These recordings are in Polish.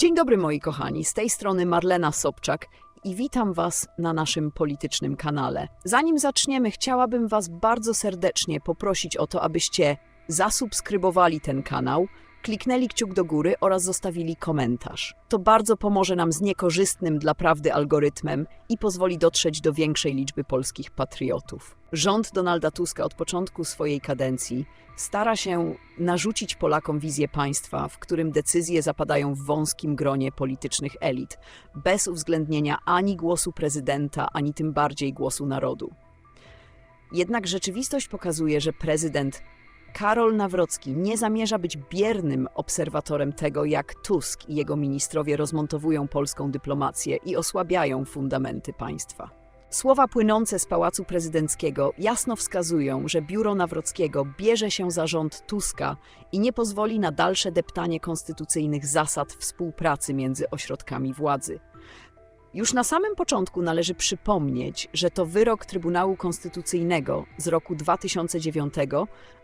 Dzień dobry moi kochani, z tej strony Marlena Sobczak i witam Was na naszym politycznym kanale. Zanim zaczniemy, chciałabym Was bardzo serdecznie poprosić o to, abyście zasubskrybowali ten kanał, kliknęli kciuk do góry oraz zostawili komentarz. To bardzo pomoże nam z niekorzystnym dla prawdy algorytmem i pozwoli dotrzeć do większej liczby polskich patriotów. Rząd Donalda Tuska od początku swojej kadencji stara się narzucić Polakom wizję państwa, w którym decyzje zapadają w wąskim gronie politycznych elit, bez uwzględnienia ani głosu prezydenta, ani tym bardziej głosu narodu. Jednak rzeczywistość pokazuje, że prezydent Karol Nawrocki nie zamierza być biernym obserwatorem tego, jak Tusk i jego ministrowie rozmontowują polską dyplomację i osłabiają fundamenty państwa. Słowa płynące z Pałacu Prezydenckiego jasno wskazują, że biuro Nawrockiego bierze się za rząd Tuska i nie pozwoli na dalsze deptanie konstytucyjnych zasad współpracy między ośrodkami władzy. Już na samym początku należy przypomnieć, że to wyrok Trybunału Konstytucyjnego z roku 2009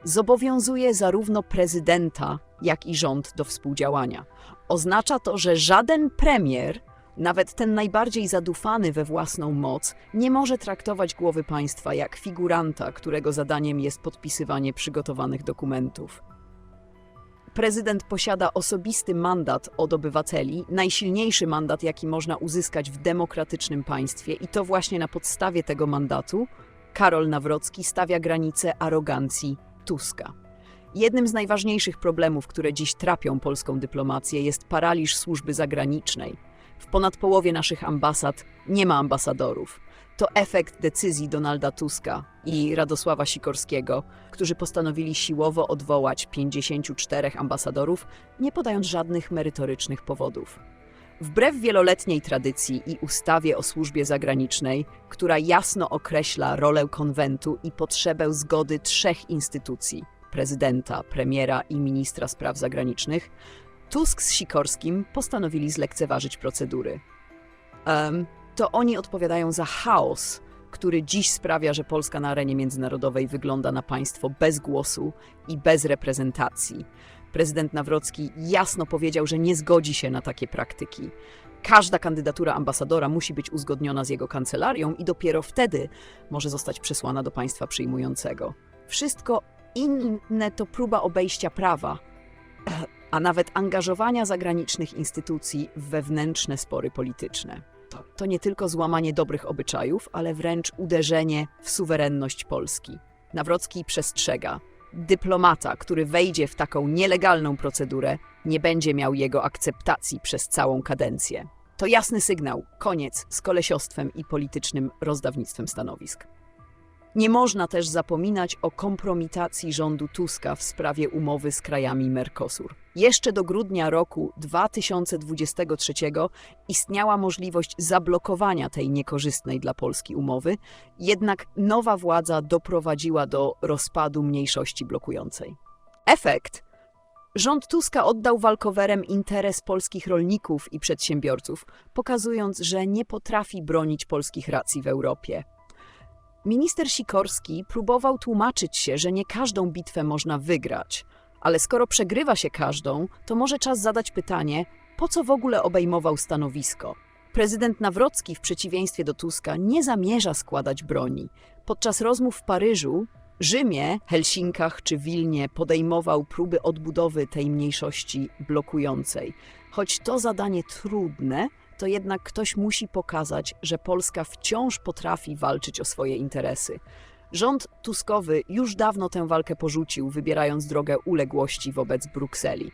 zobowiązuje zarówno prezydenta, jak i rząd do współdziałania. Oznacza to, że żaden premier, nawet ten najbardziej zadufany we własną moc, nie może traktować głowy państwa jak figuranta, którego zadaniem jest podpisywanie przygotowanych dokumentów. Prezydent posiada osobisty mandat od obywateli, najsilniejszy mandat, jaki można uzyskać w demokratycznym państwie, i to właśnie na podstawie tego mandatu Karol Nawrocki stawia granicę arogancji Tuska. Jednym z najważniejszych problemów, które dziś trapią polską dyplomację, jest paraliż służby zagranicznej. W ponad połowie naszych ambasad nie ma ambasadorów. To efekt decyzji Donalda Tuska i Radosława Sikorskiego, którzy postanowili siłowo odwołać 54 ambasadorów, nie podając żadnych merytorycznych powodów. Wbrew wieloletniej tradycji i ustawie o służbie zagranicznej, która jasno określa rolę konwentu i potrzebę zgody trzech instytucji prezydenta, premiera i ministra spraw zagranicznych Tusk z Sikorskim postanowili zlekceważyć procedury. Em, to oni odpowiadają za chaos, który dziś sprawia, że Polska na arenie międzynarodowej wygląda na państwo bez głosu i bez reprezentacji. Prezydent Nawrocki jasno powiedział, że nie zgodzi się na takie praktyki. Każda kandydatura ambasadora musi być uzgodniona z jego kancelarią i dopiero wtedy może zostać przesłana do państwa przyjmującego. Wszystko inne to próba obejścia prawa, a nawet angażowania zagranicznych instytucji w wewnętrzne spory polityczne. To, nie tylko złamanie dobrych obyczajów, ale wręcz uderzenie w suwerenność Polski. Nawrocki przestrzega. Dyplomata, który wejdzie w taką nielegalną procedurę, nie będzie miał jego akceptacji przez całą kadencję. To jasny sygnał, koniec z kolesiostwem i politycznym rozdawnictwem stanowisk. Nie można też zapominać o kompromitacji rządu Tuska w sprawie umowy z krajami Mercosur. Jeszcze do grudnia roku 2023 istniała możliwość zablokowania tej niekorzystnej dla Polski umowy, jednak nowa władza doprowadziła do rozpadu mniejszości blokującej. Efekt Rząd Tuska oddał walkowerem interes polskich rolników i przedsiębiorców, pokazując, że nie potrafi bronić polskich racji w Europie. Minister Sikorski próbował tłumaczyć się, że nie każdą bitwę można wygrać, ale skoro przegrywa się każdą, to może czas zadać pytanie, po co w ogóle obejmował stanowisko. Prezydent Nawrocki, w przeciwieństwie do Tuska, nie zamierza składać broni. Podczas rozmów w Paryżu, Rzymie, Helsinkach czy Wilnie podejmował próby odbudowy tej mniejszości blokującej. Choć to zadanie trudne, to jednak ktoś musi pokazać, że Polska wciąż potrafi walczyć o swoje interesy. Rząd Tuskowy już dawno tę walkę porzucił, wybierając drogę uległości wobec Brukseli.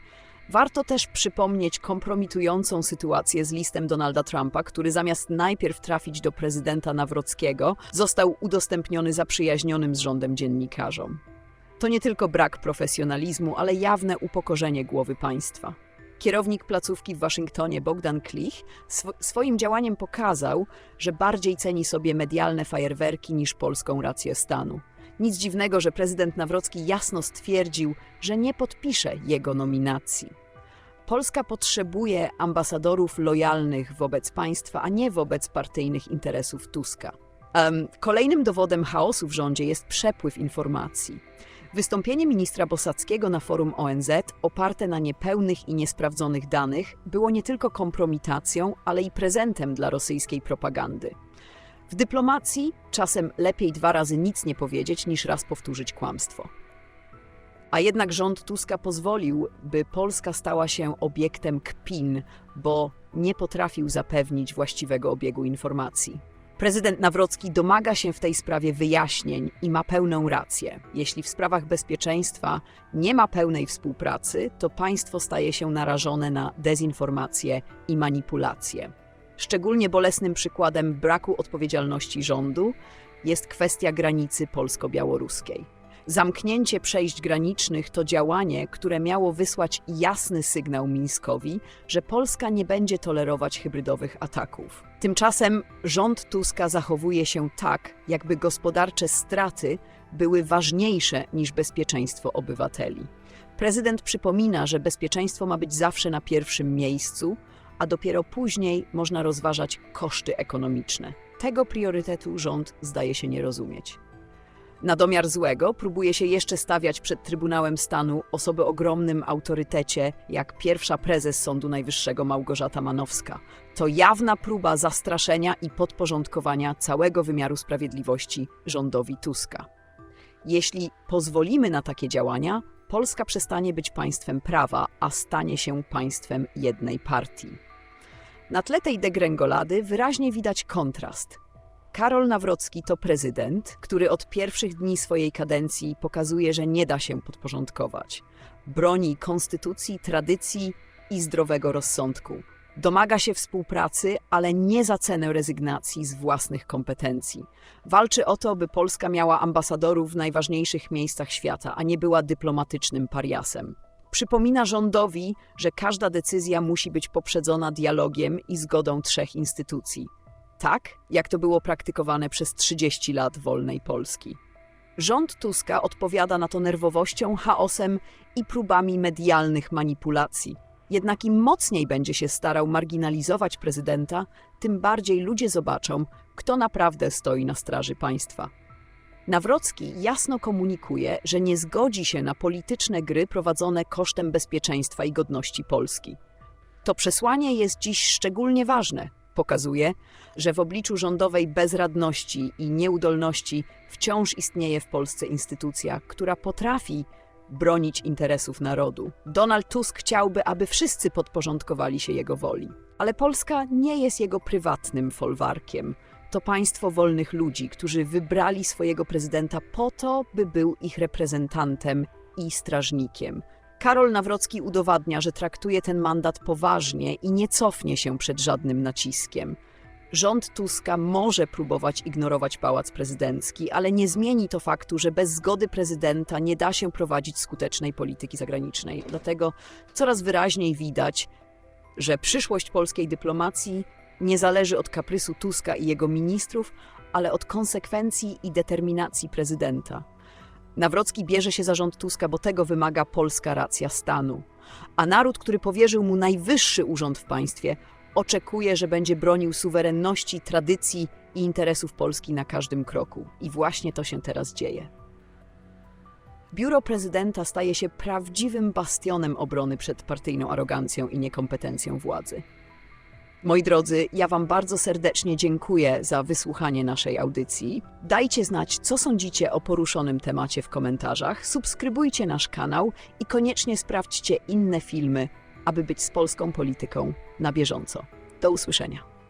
Warto też przypomnieć kompromitującą sytuację z listem Donalda Trumpa, który zamiast najpierw trafić do prezydenta Nawrockiego, został udostępniony zaprzyjaźnionym z rządem dziennikarzom. To nie tylko brak profesjonalizmu, ale jawne upokorzenie głowy państwa. Kierownik placówki w Waszyngtonie Bogdan Klich sw swoim działaniem pokazał, że bardziej ceni sobie medialne fajerwerki niż polską rację stanu. Nic dziwnego, że prezydent Nawrocki jasno stwierdził, że nie podpisze jego nominacji. Polska potrzebuje ambasadorów lojalnych wobec państwa, a nie wobec partyjnych interesów Tuska. Um, kolejnym dowodem chaosu w rządzie jest przepływ informacji. Wystąpienie ministra Bosackiego na forum ONZ, oparte na niepełnych i niesprawdzonych danych, było nie tylko kompromitacją, ale i prezentem dla rosyjskiej propagandy. W dyplomacji czasem lepiej dwa razy nic nie powiedzieć, niż raz powtórzyć kłamstwo. A jednak rząd Tuska pozwolił, by Polska stała się obiektem kpin, bo nie potrafił zapewnić właściwego obiegu informacji. Prezydent Nawrocki domaga się w tej sprawie wyjaśnień i ma pełną rację. Jeśli w sprawach bezpieczeństwa nie ma pełnej współpracy, to państwo staje się narażone na dezinformację i manipulację. Szczególnie bolesnym przykładem braku odpowiedzialności rządu jest kwestia granicy polsko-białoruskiej. Zamknięcie przejść granicznych to działanie, które miało wysłać jasny sygnał Mińskowi, że Polska nie będzie tolerować hybrydowych ataków. Tymczasem rząd Tuska zachowuje się tak, jakby gospodarcze straty były ważniejsze niż bezpieczeństwo obywateli. Prezydent przypomina, że bezpieczeństwo ma być zawsze na pierwszym miejscu, a dopiero później można rozważać koszty ekonomiczne. Tego priorytetu rząd zdaje się nie rozumieć. Na domiar złego próbuje się jeszcze stawiać przed Trybunałem Stanu osoby o ogromnym autorytecie, jak pierwsza prezes Sądu Najwyższego Małgorzata Manowska. To jawna próba zastraszenia i podporządkowania całego wymiaru sprawiedliwości rządowi Tuska. Jeśli pozwolimy na takie działania, Polska przestanie być państwem prawa, a stanie się państwem jednej partii. Na tle tej degrengolady wyraźnie widać kontrast. Karol Nawrocki to prezydent, który od pierwszych dni swojej kadencji pokazuje, że nie da się podporządkować. Broni konstytucji, tradycji i zdrowego rozsądku. Domaga się współpracy, ale nie za cenę rezygnacji z własnych kompetencji. Walczy o to, by Polska miała ambasadorów w najważniejszych miejscach świata, a nie była dyplomatycznym pariasem. Przypomina rządowi, że każda decyzja musi być poprzedzona dialogiem i zgodą trzech instytucji tak jak to było praktykowane przez 30 lat wolnej Polski. Rząd Tuska odpowiada na to nerwowością, chaosem i próbami medialnych manipulacji. Jednak im mocniej będzie się starał marginalizować prezydenta, tym bardziej ludzie zobaczą, kto naprawdę stoi na straży państwa. Nawrocki jasno komunikuje, że nie zgodzi się na polityczne gry prowadzone kosztem bezpieczeństwa i godności Polski. To przesłanie jest dziś szczególnie ważne, Pokazuje, że w obliczu rządowej bezradności i nieudolności wciąż istnieje w Polsce instytucja, która potrafi bronić interesów narodu. Donald Tusk chciałby, aby wszyscy podporządkowali się jego woli. Ale Polska nie jest jego prywatnym folwarkiem. To państwo wolnych ludzi, którzy wybrali swojego prezydenta po to, by był ich reprezentantem i strażnikiem. Karol Nawrocki udowadnia, że traktuje ten mandat poważnie i nie cofnie się przed żadnym naciskiem. Rząd Tuska może próbować ignorować pałac prezydencki, ale nie zmieni to faktu, że bez zgody prezydenta nie da się prowadzić skutecznej polityki zagranicznej. Dlatego coraz wyraźniej widać, że przyszłość polskiej dyplomacji nie zależy od kaprysu Tuska i jego ministrów, ale od konsekwencji i determinacji prezydenta. Nawrocki bierze się za rząd Tuska, bo tego wymaga polska racja stanu. A naród, który powierzył mu najwyższy urząd w państwie, oczekuje, że będzie bronił suwerenności, tradycji i interesów Polski na każdym kroku. I właśnie to się teraz dzieje. Biuro prezydenta staje się prawdziwym bastionem obrony przed partyjną arogancją i niekompetencją władzy. Moi drodzy, ja Wam bardzo serdecznie dziękuję za wysłuchanie naszej audycji. Dajcie znać, co sądzicie o poruszonym temacie w komentarzach, subskrybujcie nasz kanał i koniecznie sprawdźcie inne filmy, aby być z polską polityką na bieżąco. Do usłyszenia.